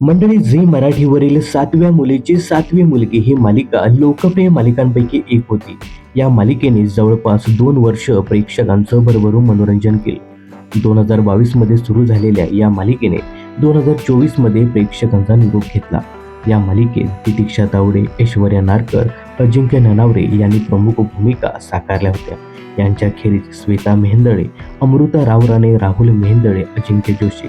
मंडळी झी मराठीवरील सातव्या मुलीची सातवी मुलगी ही मालिका लोकप्रिय मालिकांपैकी एक होती. या मालिकेने जवळपास दोन वर्ष प्रेक्षकांचं भरभरून मनोरंजन केलं. दोन हजार बावीसमध्ये सुरू झालेल्या या मालिकेने दोन हजार चोवीसमध्ये प्रेक्षकांचा निरोप घेतला. या मालिकेत तितिक्षा तावडे ऐश्वर्या नारकर अजिंक्य ननावरे यांनी प्रमुख भूमिका साकारल्या होत्या. यांच्याखेरीज श्वेता मेहेंदळे अमृता रावराणे राहुल मेहेंदळे अजिंक्य जोशी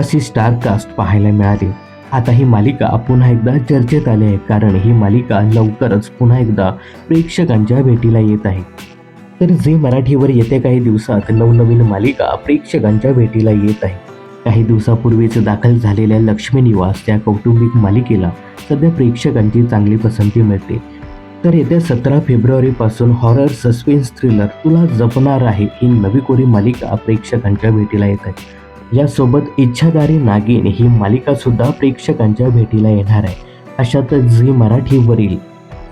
अशी स्टार कास्ट पाहायला मिळाली. आता ही मालिका पुन्हा एकदा चर्चेत आली आहे कारण ही मालिका लवकरच पुन्हा एकदा प्रेक्षकांच्या भेटीला येत आहे. तर झी मराठीवर येत्या काही दिवसात नवनवीन मालिका प्रेक्षकांच्या भेटीला येत आहे. काही दिवसापूर्वीच दाखल झालेल्या लक्ष्मी निवास या कौटुंबिक मालिकेला सध्या प्रेक्षकांची चांगली पसंती मिळते. तर येत्या सतरा फेब्रुवारीपासून हॉरर सस्पेन्स थ्रिलर तुला जपणार आहे ही नवी कोरी मालिका प्रेक्षकांच्या भेटीला येत आहे. यासोबत इच्छादारी नागिन ही मालिका सुद्धा प्रेक्षकांच्या भेटीला येणार आहे. अशातच झी मराठीवरील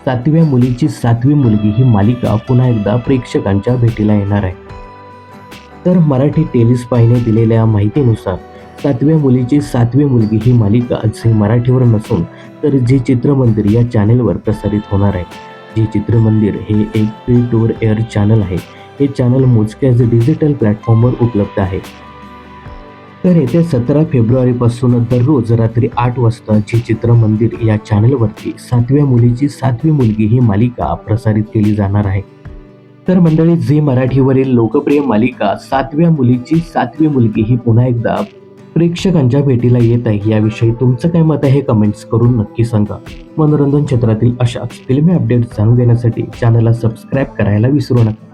सातव्या मुलीची सातवी मुलगी ही मालिका पुन्हा एकदा प्रेक्षकांच्या भेटीला येणार आहे. तर मराठी टेलिस्पायने दिलेल्या माहितीनुसार सातव्या मुलीची सातवी मुलगी ही मालिका झी मराठीवर नसून तर झी चित्रमंदिर या चॅनेलवर प्रसारित होणार आहे. झी चित्रमंदिर हे एक फ्री टूर एअर चॅनल आहे. हे चॅनल मोजक्याच डिजिटल प्लॅटफॉर्मवर उपलब्ध आहे. तर येत्या सतरा फेब्रुवारीपासून दररोज रात्री आठ वाजता झी चित्रमंदिर या चॅनलवरती सातव्या मुलीची सातवी मुलगी ही मालिका प्रसारित केली जाणार आहे. तर मंडळी झी मराठीवरील लोकप्रिय मालिका सातव्या मुलीची सातवी मुलगी ही पुन्हा एकदा प्रेक्षकांच्या भेटीला येत आहे. याविषयी तुमचं काय मत आहे हे कमेंट्स करून नक्की सांगा. मनोरंजन क्षेत्रातील अशाच फिल्मी अपडेट्स जाणून घेण्यासाठी चॅनलला सबस्क्राईब करायला विसरू नका.